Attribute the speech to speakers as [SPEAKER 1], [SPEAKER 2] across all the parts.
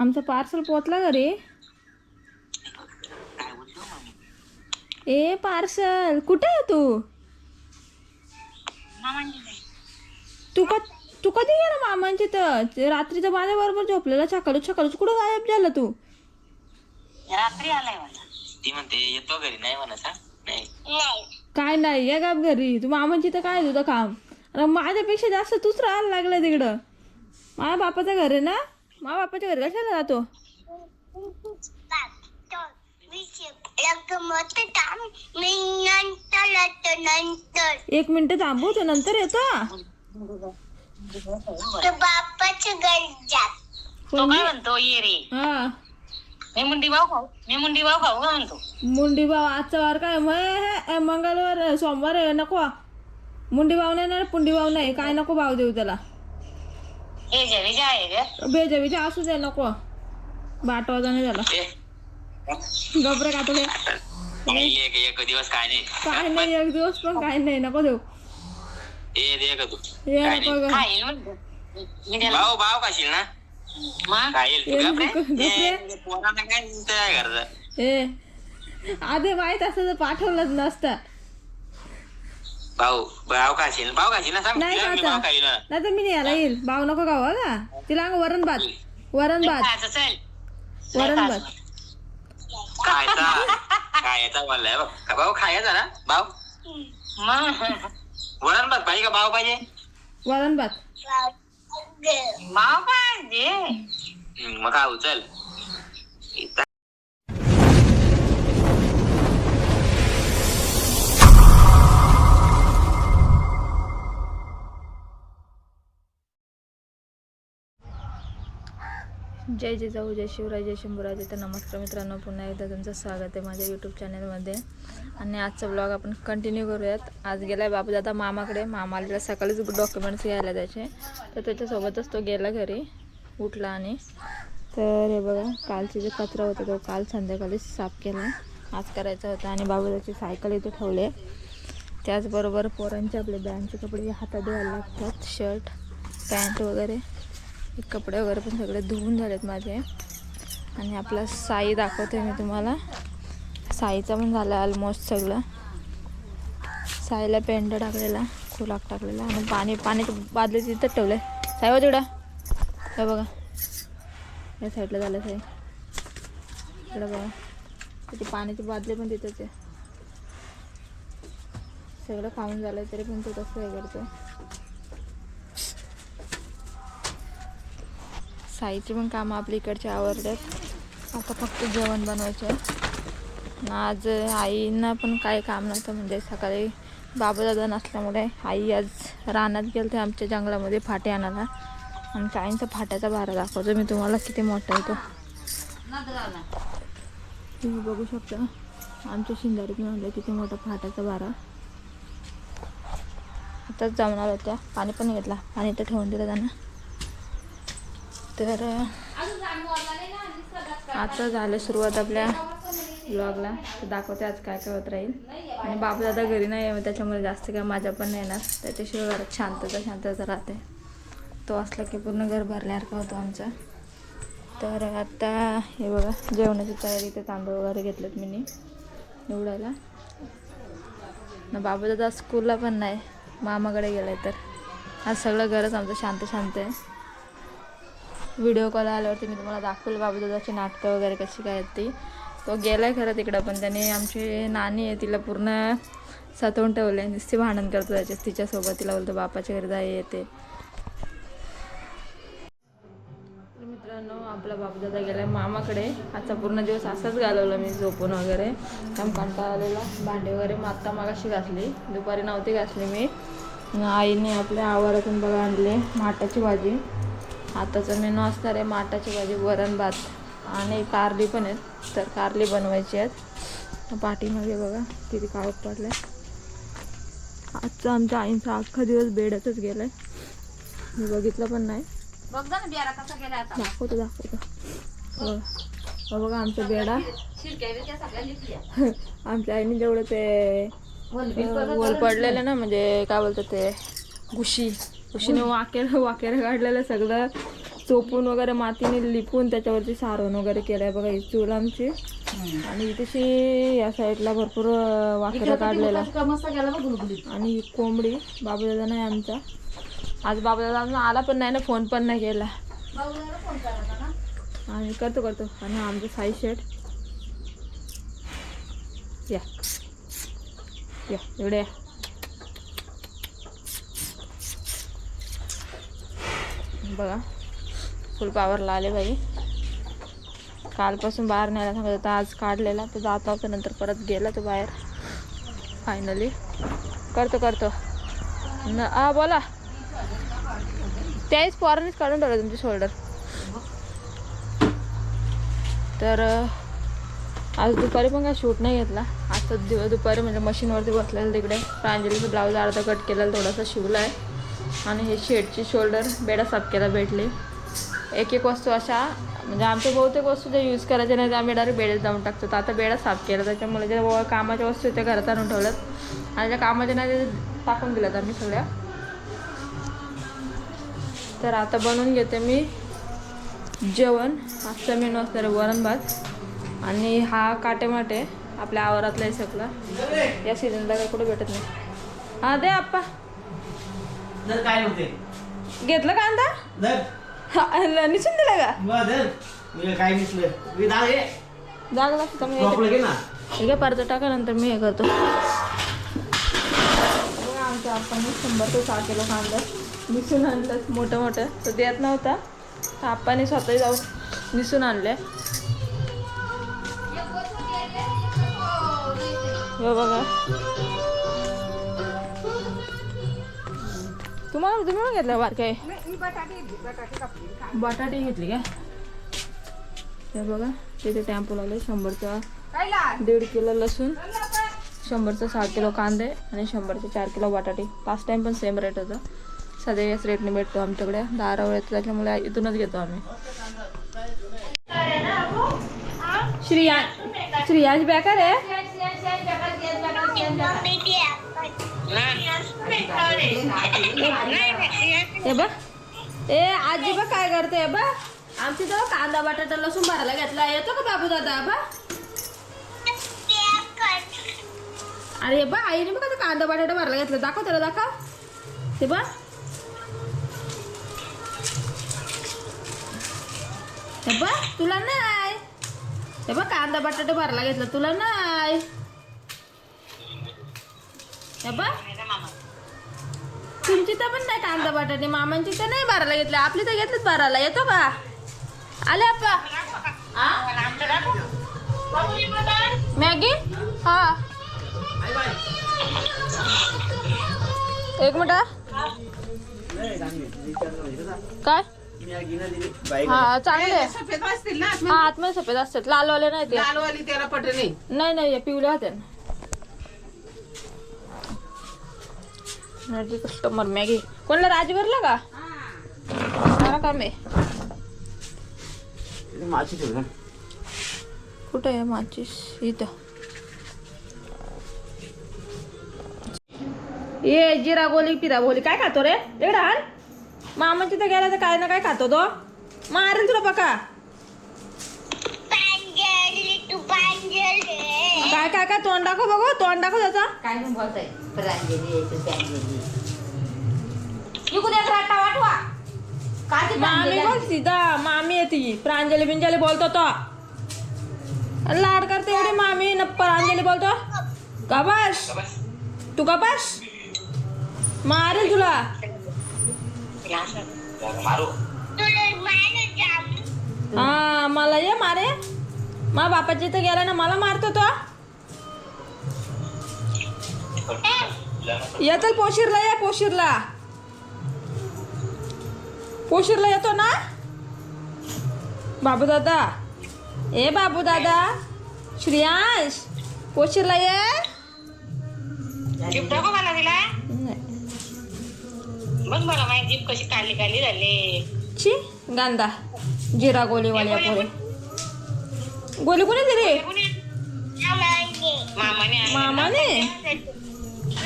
[SPEAKER 1] आमचं पार्सल पोचला घरी.
[SPEAKER 2] काय बोलतो मम्मी
[SPEAKER 1] ए पार्सल कुठे आहे तू? तू का तू कधी गेला मामांची तर ते रात्रीचं माझ्याबरोबर झोपलेला छकालू छकालूच कुठं गायब झाला तू?
[SPEAKER 3] रात्री आलाय
[SPEAKER 2] ती म्हणते येतो घरी नाही हा?
[SPEAKER 1] काय नाही या गाप घरी. तू मामांची तर काय तुझं काम? अरे माझ्यापेक्षा जास्त तूच राहायला लागला तिकडं. माझ्या बापाचं घर आहे ना? माझ्या बापाच्या घरी कशाला जातो? एक मिनिट थांबू तो नंतर येतो.
[SPEAKER 3] तो काय म्हणतो ये रे.
[SPEAKER 1] हा.
[SPEAKER 3] मी मुंडी भाऊ खाऊ मी मुंडी भाऊ खाऊ का म्हणतो?
[SPEAKER 1] मुंडी भाव आजचा वार काय? मग हे मंगळवार सोमवार आहे नको. मुंडी भाव नाही ना पुंडी भाव नाही काय नको भाव देऊ त्याला.
[SPEAKER 3] हे जे विजय आहे ग
[SPEAKER 1] असू दे नको. बाट वाजाने गबरे का तुला
[SPEAKER 2] नाही एक दिवस काय नाही.
[SPEAKER 1] काय नाही एक दिवस पण काय नाही नको देऊ.
[SPEAKER 2] ए दे का तू.
[SPEAKER 1] ये
[SPEAKER 2] काय
[SPEAKER 1] नको ग.
[SPEAKER 3] खाईल
[SPEAKER 2] भाऊ भाऊ खाशील ना? तू
[SPEAKER 1] ए, आधी माहीत असतं तर पाठवलंच नसतं.
[SPEAKER 2] भाऊ भाऊ खाशील भाऊ खाशील ना सांग.
[SPEAKER 1] नाही
[SPEAKER 2] तिला मी खाईल ना.
[SPEAKER 1] नाही तर मी येईल. भाव नको गाव का? तिला अंग वरण भात. वरण भात.
[SPEAKER 3] खायचं चल.
[SPEAKER 1] वरण भात.
[SPEAKER 2] खायचा. खायचा बोललाय बघ. का भाऊ खायचा ना? भाऊ?
[SPEAKER 3] मग
[SPEAKER 2] वरण भात पाहिजे का भाऊ पाहिजे?
[SPEAKER 1] वरण भात.
[SPEAKER 3] माव पाहिजे.
[SPEAKER 2] हम्म, मग खाऊ चल.
[SPEAKER 1] जय जिजाऊ जय शिवराय जय शंभूराजे. तर नमस्कार मित्रांनो पुन्हा एकदा तुमचं स्वागत आहे माझ्या यूट्यूब चॅनलमध्ये आणि आजचा ब्लॉग आपण कंटिन्यू करूयात. आज गेला बाबू दादा मामाकडे. मामाला सकाळीच डॉक्युमेंट्स घ्यायला त्याचे तर त्याच्यासोबतच तो गेला घरी उठला आणि तर हे बघा कालची जे कचरा होता तो काल संध्याकाळी साफ केला. आज करायचा होता आणि बाबूदाची सायकल इथे ठेवले त्याचबरोबर पोरांचे आपले बँडचे कपडे हातात धुवायला लागतात. शर्ट पॅन्ट वगैरे. कपडे वगैरे पण सगळे धुवून झालेत माझे. आणि आपला साई दाखवते मी तुम्हाला. साईचा पण झाला ऑलमोस्ट सगळं. साईला पेंट टाकलेला खुलाक टाकलेला आणि पाणी पाण्याचं बादली तिथं ठेवलं साई हो तिकडं. हे बघा. या साईडला झालं साई. इकडं बघा. त्याची पाण्याची बादली पण तिथंच आहे. सगळं खाऊन झालं तरी पण तो तसं हे करतो साईची पण कामं आपल्या इकडचे आवडतात आता फक्त जेवण बनवायचं आहे आज आईंना पण काही काम नव्हतं म्हणजे सकाळी बाबादादा नसल्यामुळे आई आज रानात गेलते आमच्या जंगलामध्ये फाटे आणायला. आणि काहींचा फाट्याचा भारा दाखवतो. मी तुम्हाला किती मोठा आहे तो. तुम्ही बघू शकता आमच्या शिंदारीतून आणलं किती मोठा फाट्याचा भारा. आताच जमणार होत्या पाणी पण घेतला. पाणी तर ठेवून दिलं त्यांना. तर आता झालं सुरुवात आपल्या ब्लॉगला तर दाखवते आज काय काय होत राहील. आणि बाबू दादा घरी नाही आहे त्याच्यामुळे जास्त काय माझ्या पण नाही येणार. त्याच्याशिवाय घरात शांतता शांतता राहते. तो असला की पूर्ण घर भरल्यासारखा होतो आमचा. तर आता हे बघा जेवणाची तयारी ते तांदूळ वगैरे घेतलेत मी निवडायला. ना बाबू दादा स्कूलला पण नाही मामाकडे गेलाय तर. आज सगळं घरच आमचं शांत शांत आहे. व्हिडिओ कॉल आल्यावरती मी तुम्हाला दाखवलं बाबूदादाची नाटकं वगैरे कशी काय आहेत ती. तो गेलाय खरं तिकडं पण त्याने आमची नानी आहे तिला पूर्ण सतवून ठेवले नुसती भांडण करतो त्याच्यात. तिच्यासोबत तिला बोलतो बापाच्या घरी जाय येते. मित्रांनो आपला बाबूदादा गेलाय मामाकडे. आजचा पूर्ण दिवस असाच घालवला मी झोपून वगैरे. काम कंटाळा आलेला. भांडे वगैरे मग आत्ता मागाशी घासली. दुपारी नव्हती घासली मी. आईने आपल्या आवारातून बघा आणले माटाची भाजी. आताचा मेनू असणार आहे माटाची भाजी वरण भात आणि कारली पण आहेत. तर कारली बनवायची आहेत. पाठीमागे बघा किती कावत पडलं आजचा आमच्या आईंचा अख्खा दिवस बेडतच गेलाय. मी बघितलं पण नाही.
[SPEAKER 3] बघ ना बियारा कसा गेला आता.
[SPEAKER 1] दाखवतो दाखवतो. हो बघा आमचा बेडा. आमच्या आईने जेवढं ते वल पडलेलं ना म्हणजे काय बोलतात ते गुशी गुशीने वाकेर वाकेर काढलेलं सगळं. चोपून वगैरे मातीने लिपून त्याच्यावरती सारवण वगैरे केलं आहे बघा ही चूल आमची. आणि तशी या साईडला भरपूर अं, वाकडं काढलेला. आणि ही कोंबडी बाबूदादा नाही आमचा. आज बाबूदादा आला पण नाही ना फोन पण नाही केला.
[SPEAKER 3] फोन करायचा ना?
[SPEAKER 1] आणि करतो करतो. आणि आमचं साई शेट या. या एवढे या. बघा. फुल पावरला आले बाई. कालपासून बाहेर न्यायला सांगत होता आज काढलेला तो जात होता नंतर परत गेला तो बाहेर. फायनली करतो करतो. न आ बोला. त्याच पोरानेच काढून ठेवलं तुमचे शोल्डर तर आज दुपारी पण काय शूट नाही घेतला. आज तर दुपारी म्हणजे मशीनवरती बसलेलं तिकडे. प्रांजलीचं ब्लाऊज अर्धा कट केलेला थोडासा शिवला आहे आणि हे शेडची शोल्डर बेडा साफ केला एक एक वस्तू अशा म्हणजे आमच्या बहुतेक वस्तू ज्या यूज करायच्या नाही त्या आम्ही डायरेक्ट बेड्यात जाऊन टाकतो. तर आता बेडा साफ केला त्याच्यामुळे ज्या व- कामाच्या वस्तू त्या घरात आणून ठेवल्यात. आणि ज्या कामाच्या नाही ते टाकून दिल्यात आम्ही सगळ्या. तर आता बनवून घेते मी जेवण. आजचा मेनू असणार आहे वरण भात. आणि हा काटेमाटे आपल्या आवारातला आहे सगळा. या सीझनला काही कुठे भेटत नाही. हा दे आप्पा.
[SPEAKER 4] दर काय नव्हते
[SPEAKER 1] घेतलं कांदा
[SPEAKER 4] दर
[SPEAKER 1] हा, निसून दिला का?
[SPEAKER 4] मी काय मिसलं मी हे
[SPEAKER 1] जाग लागतं
[SPEAKER 4] ना.
[SPEAKER 1] ठीक आहे परत टाका नंतर मी हे करतो. बघा आमच्या आप्पाने शंभर ते सहा किलो कांदा निसून आणलं मोठं मोठं. तो देत नव्हता. तर आप्पाने स्वतः जाऊन निसून आणले. हे बघा. तुम्हाला तुम्ही पण घेतलं बारकाय? बटाटे घेतली का? हे बघा तिथे टॅम्पो लावले शंभरचा दीड किलो लसूण शंभरचा सहा किलो कांदे आणि शंभरचे चार किलो बटाटे. पाच टाइम पण सेम रेट होता. सध्या याच रेटने भेटतो आमच्याकडे. दहा रवळ्यात त्याच्यामुळे इथूनच घेतो आम्ही. श्रिया श्रियांश बेकार आहे हे बघ. ए आजी बघ काय करते हे आमची तर कांदा बटाटा लसूण भरायला घेतला. येतो का बाबू दादा बा अरे बा आईने बघ कांदा बटाटा भरायला घेतला. दाखव त्याला दाखव. ते बा हे तुला नाही. हे बघ कांदा बटाटा भरायला घेतला. तुला नाही. हे बघ. तुमची तर पण नाही कांदा बटाटे मामांची तर नाही भरायला घेतली. आपली तर घेतलीच भरायला येतो का? आले आप्पा. मॅगी? हा. एक मिनिट काय? हा चांगले. हा आतमध्ये सफेद असतात. लालवाले नाही ते.
[SPEAKER 5] लालवाली त्याला पट नाही
[SPEAKER 1] नाही नाही हे होते कस्टमर मॅगी. कोणला राजभरला का? मला काम आहे.
[SPEAKER 4] ना
[SPEAKER 1] कुठं आहे माचीस? इथं. ये जिरा गोली पिरा गोली. काय खातो रे? तिकडे हाल? मामाची तर गेला तर काय ना काय खातो तो. मारेल तुला बघा काय काय काय? तोंड दाखव बघू. तोंड दाखव त्याचा.
[SPEAKER 3] काय बोलताय? प्रांजली प्रांजली एक वाटवा
[SPEAKER 1] मामी बोल सीधा. मामी आहे ती प्रांजली बिंजली बोलतो तो. लाड करते एवढी मामी. न प्रांजली बोलतो. गबास तू गबास मारेल तुला.
[SPEAKER 2] मारू
[SPEAKER 1] हा मला ये मारे. मा बापाची इथं गेला ना मला मारतो तो. ये चल पोशीरला ये पोशीरला. पोशीरला येतो ना? बाबू दादा ए बाबू दादा श्रियांश पोशीरला ये.
[SPEAKER 3] जीप दाखव मला तिला. बघ मला माझी जीप कशी काली काली झाली.
[SPEAKER 1] ची गांदा. जिरा गोलीवाली पोरे. गोली कोणी दिली
[SPEAKER 3] मामाने.
[SPEAKER 1] मामाने?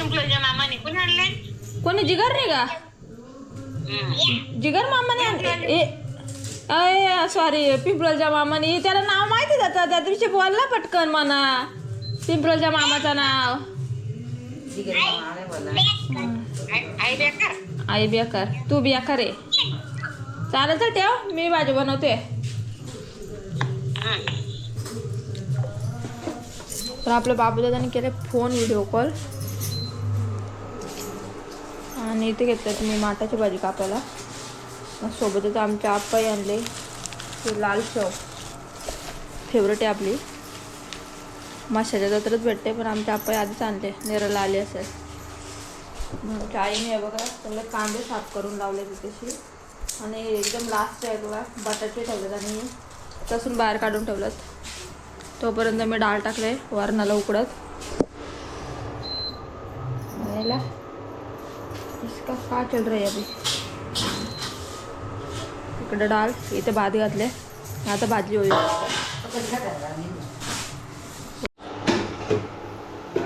[SPEAKER 3] मामाने कोण आणले
[SPEAKER 1] कोणी जिगर नाही का. जिगर मामाने आणले सॉरी पिंपळच्या मामाने. त्याला नाव माहिती त्याचं त्या दिवशी बोलला पटकन म्हणा. पिंपळच्या मामाचं नाव. आई बेकार. तू बेकार आहे. चालेल तर ठेव. मी भाजी बनवते. तर आपल्या बाबूदादाने केले फोन व्हिडिओ कॉल. आणि इथे घेतलं मी माठाची भाजी कापायला. मग सोबतच आमच्या आप्पाई आणले. ते लाल शेव. फेवरेट आहे आपली. माशाच्या जत्रच भेटते पण आमच्या आप्पाई आधीच आणले. नेरला आले असेल. मग आमच्या आईने बघा सगळे कांदे साफ करून लावले तिथेशी आणि एकदम लास्ट आहे बघा बटाटे ठेवलेत आणि तसून बाहेर काढून ठेवलं तोपर्यंत मी डाळ टाकले वरणाला उकडत. यायला इसका का चल रहा है अभी? इकडे डाळ इथे भात घातले. आता भाजी होईल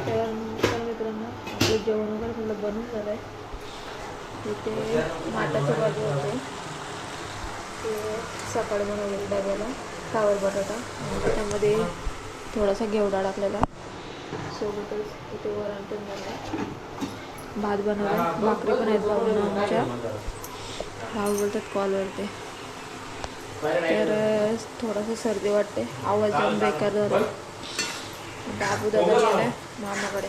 [SPEAKER 1] त्यानंतर मित्रांनो आपलं जेवण वगैरे सगळं बनून झालं आहे इथे माटाची भाजी होते. ते सकाळी बनवलेलं डब्याला फ्लावर बटाटा. त्यामध्ये त्याच्यामध्ये थोडासा घेवडा टाकलेला. सोबतच इथे वरण पण झालं भात बनवला भाकरी पण आहेत बाबूंना आमच्या. भाऊ बोलतात कॉलवरती तर थोडंसं सर्दी वाटते. आवाज जाऊन बेकार झाला बाबू दादा गेलाय मामाकडे.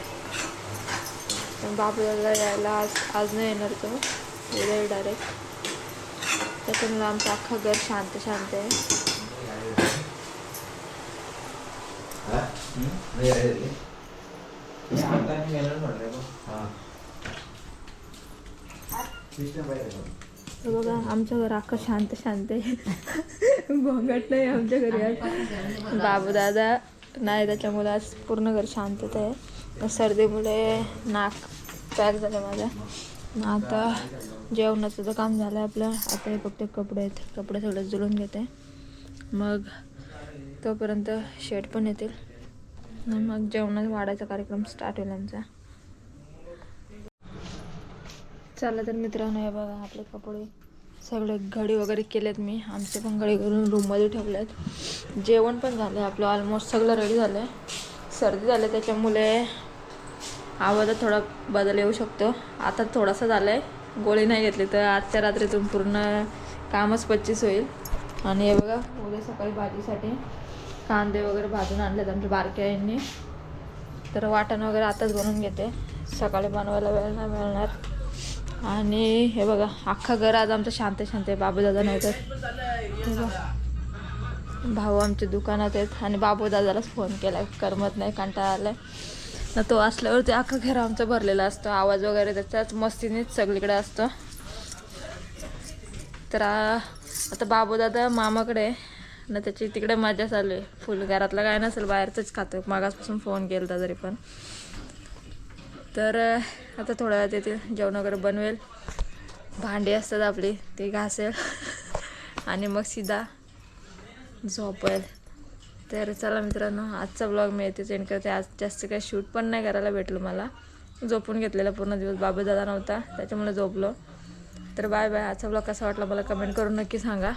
[SPEAKER 1] पण बाबू दादा यायला आज आज नाही येणार तो. उद्या डायरेक्ट त्याच्यामुळे आमचं अख्खं घर शांत शांत आहे. बघा आमचं घर अख्खं शांत शांत आहे. भोंगट नाही आमच्या घरी आज. बाबू दादा नाही त्याच्यामुळे आज पूर्ण घर शांतता आहे. सर्दीमुळे नाक पॅक झालं माझं. मग आता जेवणाचं तर काम झालं आहे आपलं. आता हे फक्त कपडे आहेत. कपडे सगळे जुळून घेते. मग तोपर्यंत शेट पण येतील. मग जेवणात वाढायचा कार्यक्रम स्टार्ट होईल आमचा. चला तर मित्रांनो हे बघा आपले कपडे सगळे घडी वगैरे केलेत मी. आमचे पण घडी करून रूममध्ये ठेवलेत. जेवण पण झालं आहे आपलं ऑलमोस्ट सगळं रेडी झालं आहे सर्दी झाली त्याच्यामुळे आवाजात थोडा बदल येऊ शकतो. आता थोडासा झाला आहे गोळी नाही घेतली तर आजच्या रात्रीतून पूर्ण कामच पच्चीस होईल. आणि हे बघा उद्या सकाळी भाजीसाठी कांदे वगैरे भाजून आणलेत आमच्या बारक्या यांनी तर वाटण वगैरे आताच बनवून घेते. सकाळी बनवायला वेळ नाही मिळणार. आणि हे बघा अख्खा घर आज आमचं शांत शांत आहे बाबू दादा नाही तर भाऊ आमच्या दुकानात आहेत आणि बाबू दादालाच फोन केला करमत नाही कंटाळा आलाय. ना तो असल्यावर ते अख्खा घर आमचं भरलेला असतो आवाज वगैरे त्याचाच मस्तीनेच सगळीकडे असतो. तर आता बाबू दादा मामाकडे ना त्याची तिकडे मजा चालू आहे फुल घरातलं काय नसेल बाहेरचंच खातो मागासपासून फोन केला तरी पण. तर आता थोड्या वेळात येतील जेवण वगैरे बनवेल. भांडी असतात आपली ती घासेल. आणि मग सीधा झोपेल. तर चला मित्रांनो आजचा ब्लॉग मी येते. एंड करते. आज जास्त काही शूट पण नाही करायला भेटलं मला. झोपून घेतलेला पूर्ण दिवस. बाबू दादा नव्हता. त्याच्यामुळे झोपलो. तर बाय बाय आजचा ब्लॉग कसा वाटला मला कमेंट करून नक्की सांगा.